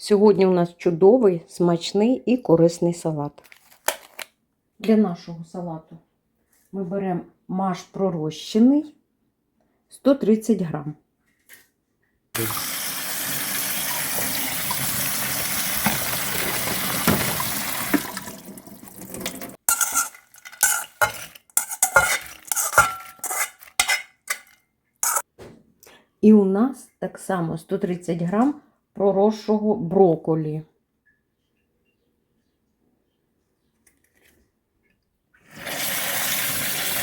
Сьогодні у нас чудовий, смачний і корисний салат. Для нашого салату ми беремо маш пророщений 130 грам. І у нас так само 130 грам проросшого броколі.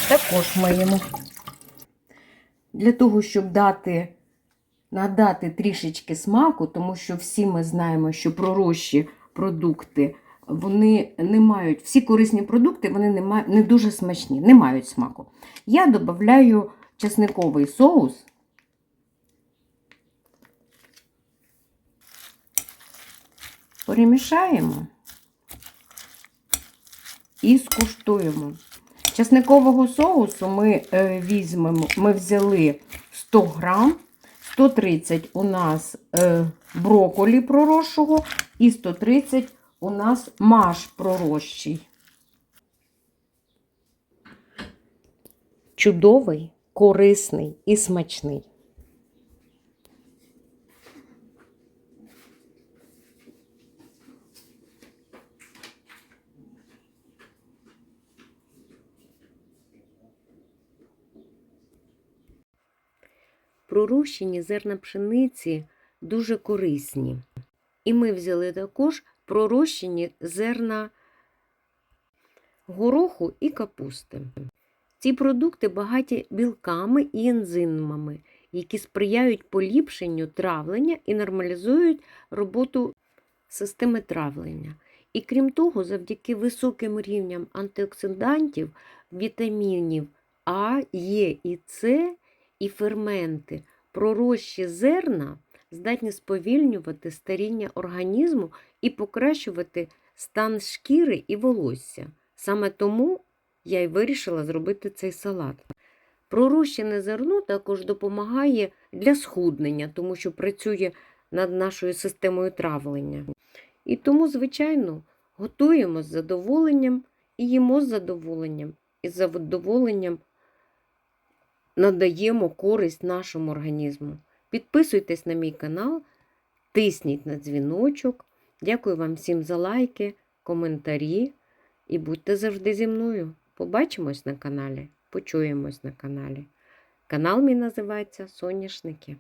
Також миємо. Для того, щоб дати, надати трішечки смаку, тому що всі ми знаємо, що пророщі продукти, вони не мають, всі корисні продукти, вони не, мають, не дуже смачні, не мають смаку. Я додаю чесниковий соус. Перемішаємо і скуштуємо. Часникового соусу ми е, візьмемо, ми взяли 100 грам, 130 у нас е, броколі проросшого і 130 у нас маш пророщий. Чудовий, корисний і смачний. Пророщені зерна пшениці дуже корисні. І ми взяли також пророщені зерна гороху і капусти. Ці продукти багаті білками і ензимами, які сприяють поліпшенню травлення і нормалізують роботу системи травлення. І крім того, завдяки високим рівням антиоксидантів, вітамінів А, Е і С і ферменти, пророщі зерна здатні сповільнювати старіння організму і покращувати стан шкіри і волосся. Саме тому я й вирішила зробити цей салат. Пророщене зерно також допомагає для схуднення, тому що працює над нашою системою травлення. І тому, звичайно, готуємо з задоволенням і їмо з задоволенням, і з задоволенням надаємо користь нашому організму. Підписуйтесь на мій канал, тисніть на дзвіночок. Дякую вам всім за лайки, коментарі і будьте завжди зі мною. Побачимось на каналі, почуємось на каналі. Канал мій називається Соняшники.